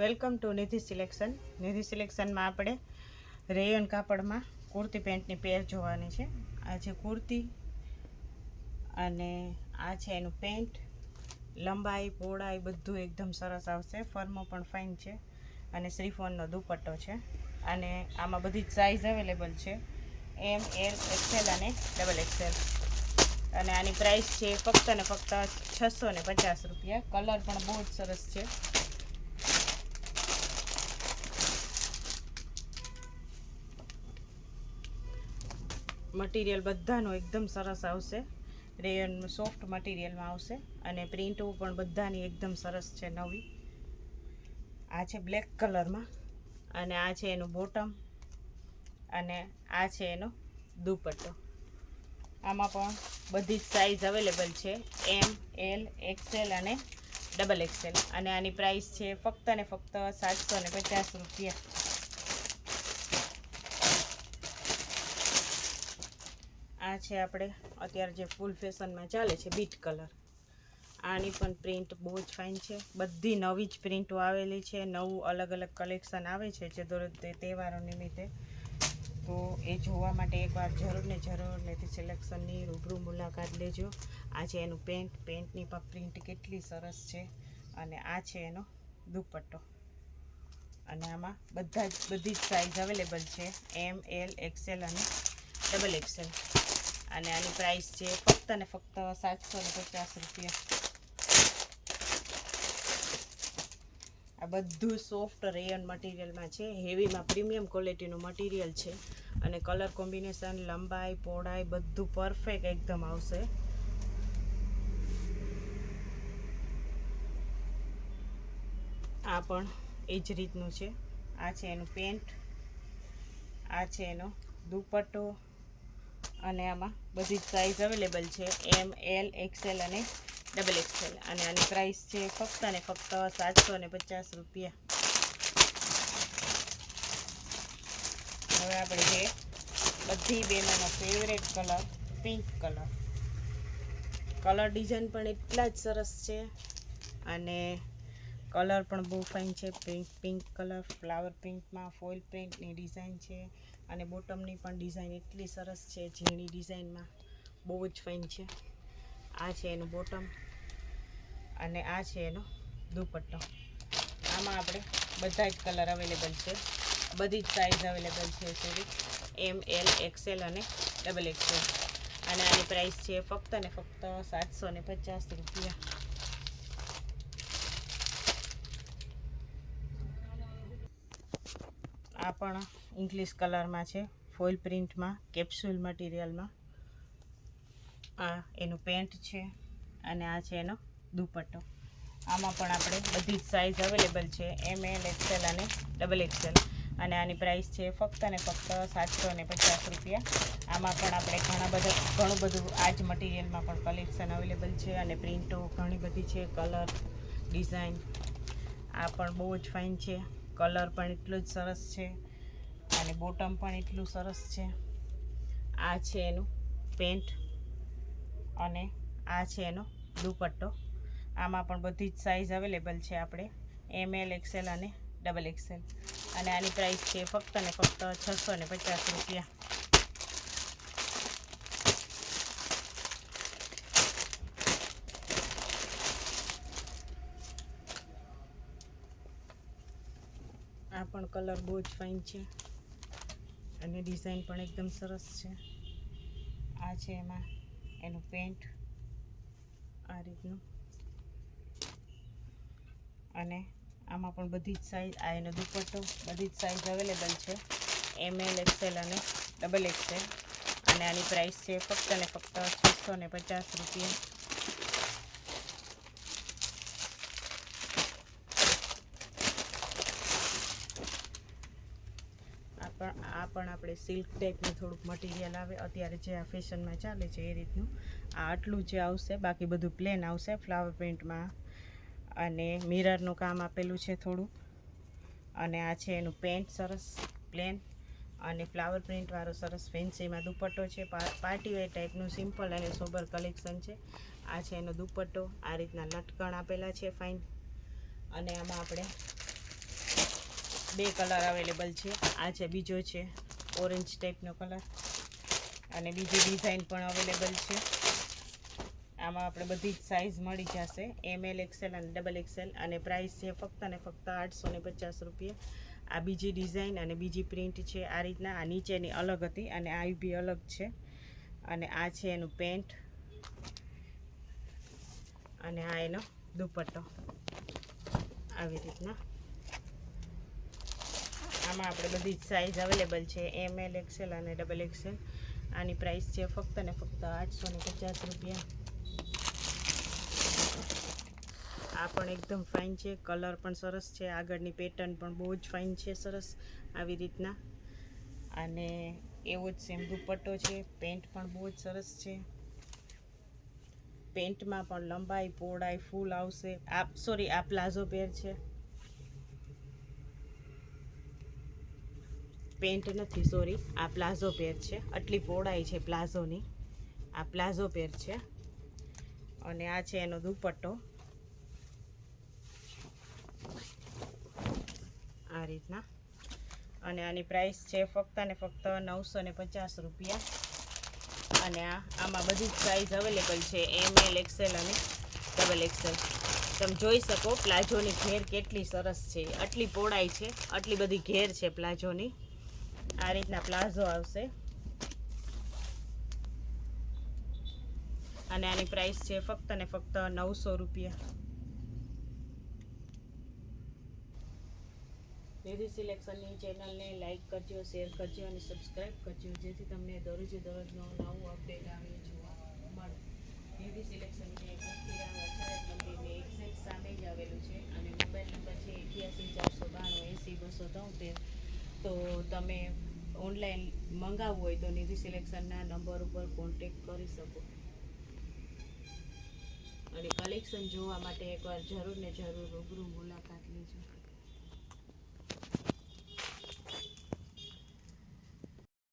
Welcome to Nidhi selection. Nidhi સિલેક્શનમાં આપણે rayon કાપડમાં kurti પેન્ટની પેર જોવાની છે. આ છે કુર્તી અને આ છે એનું પેન્ટ. લંબાઈ, પહોળાઈ બધું એકદમ સરસ આવશે. ફર્મો પણ ફાઇન છે અને શ્રીફોનનો દુપટ્ટો છે. અને આમાં બધી જ સાઇઝ અવેલેબલ છે. એમ એલ એક્સેલ અને ડબલ એક્સેલ અને આની પ્રાઇસ છે ફક્ત ને ફક્ત છસો ને પચાસ રૂપિયા. કલર પણ બહુ જ સરસ છે. મટીરિયલ બધાનું એકદમ સરસ આવશે. રેયન સોફ્ટ મટીરિયલમાં આવશે. અને પ્રિન્ટો પણ બધાની એકદમ સરસ છે નવી. આ છે બ્લેક કલરમાં અને આ છે એનું બોટમ અને આ છે એનો દુપટ્ટો. આમાં પણ બધી જ સાઇઝ અવેલેબલ છે. એમ એલ એક્સેલ અને ડબલ એક્સેલ અને આની પ્રાઇસ છે ફક્ત ને ફક્ત સાતસો ને પચાસ રૂપિયા. છે આપણે. અત્યારે જે ફૂલ ફેશનમાં ચાલે છે બીટ કલર આની પણ પ્રિન્ટ બહુ જ ફાઇન છે. બધી નવી જ પ્રિન્ટો આવેલી છે. નવું અલગ અલગ કલેક્શન આવે છે જે દોર- તે તહેવારો નિમિત્તે. તો એ જોવા માટે એકવાર જરૂર ને જરૂર લેતી સિલેક્શનની રૂબરૂ મુલાકાત લેજો. આ છે એનું પેન્ટ પેન્ટની પણ પ્રિન્ટ કેટલી સરસ છે. અને આ છે એનો દુપટ્ટો. અને આમાં બધા જ, બધી જ સાઇઝ અવેલેબલ છે. એમ એલ એક્સેલ અને ડબલ એક્સેલ અને આની પ્રાઇસ છે ફક્ત ને ફક્ત સાતસો ને પચાસ રૂપિયા. આ બધું સોફ્ટ રેયન મટીરિયલમાં છે. હેવીમાં પ્રીમિયમ ક્વોલિટીનું મટીરિયલ છે. અને કલર કોમ્બિનેશન લંબાઈ, પહોળાઈ બધું પરફેક્ટ એકદમ આવશે. આ પણ એ જ રીતનું છે. આ છે એનું પેન્ટ આ છે એનો દુપટ્ટો. અને આમાં બધી જ સાઇઝ અવેલેબલ છે. એમ એલ એક્સેલ અને ડબલ એક્સેલ અને આની પ્રાઇસ છે ફક્ત અને ફક્ત સાતસો ને પચાસ રૂપિયા. હવે આપણે છે બધી બહેનોનો favourite colour pink colour colour design પણ એટલા જ સરસ છે. અને કલર પણ બહુ ફાઇન છે. પિંક પિંક કલર ફ્લાવર પ્રિન્ટમાં ફોઇલ પ્રિન્ટની ડિઝાઇન છે. અને બોટમની પણ ડિઝાઇન એટલી સરસ છે. ઝીણી ડિઝાઇનમાં બહુ જ ફાઇન છે. આ છે એનું બોટમ અને આ છે એનો દુપટ્ટો. આમાં આપણે બધા જ કલર અવેલેબલ છે. બધી જ સાઇઝ અવેલેબલ છે સોરી એમ એલ એક્સેલ અને ડબલ એક્સેલ અને આની પ્રાઇસ છે ફક્ત ને ફક્ત સાતસો પચાસ રૂપિયા. આ પણ ઇંગ્લિશ કલરમાં છે ફોઇલ પ્રિન્ટમાં કેપ્સ્યુલ મટીરિયલમાં આ એનું પેન્ટ છે અને આ છે એનો દુપટ્ટો. આમાં પણ આપણે બધી જ સાઇઝ અવેલેબલ છે એમ એલ એક્સેલ અને ડબલ એક્સેલ અને આની પ્રાઇસ છે ફક્ત ને ફક્ત સાતસો ને પચાસ રૂપિયા. આમાં પણ આપણે ઘણા બધા, ઘણું બધું આ જ મટીરિયલમાં પણ કલેક્શન અવેલેબલ છે અને પ્રિન્ટો ઘણી બધી છે કલર ડિઝાઇન આ પણ બહુ જ ફાઇન છે. કલર પણ એટલું જ સરસ છે. અને બોટમ પણ એટલું સરસ છે. આ છે એનું પેન્ટ અને આ છે એનો દુપટ્ટો. આમાં પણ બધી જ સાઇઝ અવેલેબલ છે આપણે. એમ એલ એક્સેલ અને ડબલ એક્સેલ અને આની પ્રાઇસ છે ફક્ત ને ફક્ત છસો ને પચાસ રૂપિયા. આ પણ કલર બહુ જ ફાઇન છે. અને ડિઝાઇન પણ એકદમ સરસ છે. આ છે એમાં, એનું પેન્ટ આ રીતનું. અને આમાં પણ બધી જ સાઇઝ આ એનો દુપટ્ટો, બધી જ સાઇઝ અવેલેબલ છે. એમએલ એક્સેલ અને ડબલ એક્સેલ અને આની પ્રાઇસ છે ફક્ત ને ફક્ત છસો ને પચાસ રૂપિયા આ પણ આ પણ આપણે સિલ્ક ટાઈપનું થોડુંક મટીરિયલ આવે, અત્યારે જે આ ફેશનમાં ચાલે છે એ રીતનું. આ આટલું જે આવશે, બાકી બધું પ્લેન આવશે ફ્લાવર પ્રિન્ટમાં અને મિરરનું કામ આપેલું છે થોડું અને આ છે એનું પેન્ટ સરસ પ્લેન અને ફ્લાવર પ્રિન્ટવાળો સરસ ફેન્સીમાં દુપટ્ટો છે. પા- પાર્ટી વેર ટાઈપનું સિમ્પલ અને સોબર કલેક્શન છે. આ છે એનો દુપટ્ટો. આ રીતના લટકણ આપેલા છે ફાઇન અને આમાં આપણે બે કલર અવેલેબલ છે. આ છે બીજો છે ઓરેન્જ ટાઈપનો કલર. અને બીજી ડિઝાઇન પણ અવેલેબલ છે. આમાં આપણે બધી જ સાઇઝ મળી જશે. એમ એલ એક્સેલ અને ડબલ એક્સેલ અને પ્રાઇસ છે ફક્ત ને ફક્ત આઠસો ને પચાસ રૂપિયા. આ બીજી ડિઝાઇન અને બીજી પ્રિન્ટ છે. આ રીતના આ નીચેની અલગ હતી અને આ બી અલગ છે. અને આ છે એનું પેન્ટ અને આ એનો દુપટ્ટો. આવી રીતના. આમાં આપણે બધી જ સાઇઝ અવેલેબલ છે. એમ એલ એક્સેલ અને ડબલ એક્સેલ આની પ્રાઇસ છે ફક્ત ને ફક્ત આઠસો ને પચાસ રૂપિયા. આ પણ એકદમ ફાઇન છે. કલર પણ સરસ છે. આગળની પેટર્ન પણ બહુ જ ફાઇન છે, સરસ. આવી રીતના. અને એવો જ સેમ દુપટ્ટો છે. પેન્ટ પણ બહુ જ સરસ છે. પેન્ટમાં પણ લંબાઈ, પહોળાઈ ફૂલ આવશે. આ સોરી આ પ્લાઝો પેર છે. પેન્ટ નથી સોરી આ પ્લાઝો પેર છે. આટલી પહોળાઈ છે પ્લાઝોની. આ પ્લાઝો પેર છે. અને આ છે એનો દુપટ્ટો. આ રીતના. અને આની પ્રાઇસ છે ફક્ત ને ફક્ત નવસો ને પચાસ રૂપિયા. અને આ, આમાં બધી જ સાઇઝ અવેલેબલ છે. એમ એલ એક્સેલ અને ડબલ એક્સેલ તમે જોઈ શકો પ્લાઝોની ઘેર કેટલી સરસ છે. આટલી પહોળાઈ છે. આટલી બધી ઘેર છે પ્લાઝોની. આ રીતના પ્લાઝો આવશે અને આની પ્રાઇસ છે ફક્ત ને ફક્ત નવસો રૂપિયા નિધિ સિલેક્શનની ચેનલને લાઇક કરજો શેર કરજો અને સબસ્ક્રાઈબ કરજો, જેથી તમને દરરોજે દરરોજનો નવું અપડેટ આવે, જોવા મળે. નિધિ સિલેક્શન અક્ષરત મંદિરની એક્ઝેક્ટ સામે જ આવેલું છે અને મોબાઈલ નંબર છે એક્યાસી ચારસો બાણું એંસી બસો તોતેર. તો તમે ઓનલાઈન મંગાવવું હોય તો નિધિ સિલેક્શનના નંબર ઉપર કોન્ટેક કરી શકો. અને કલેક્શન જોવા માટે એકવાર જરૂર ને જરૂર રૂબરૂ મુલાકાત લેજો.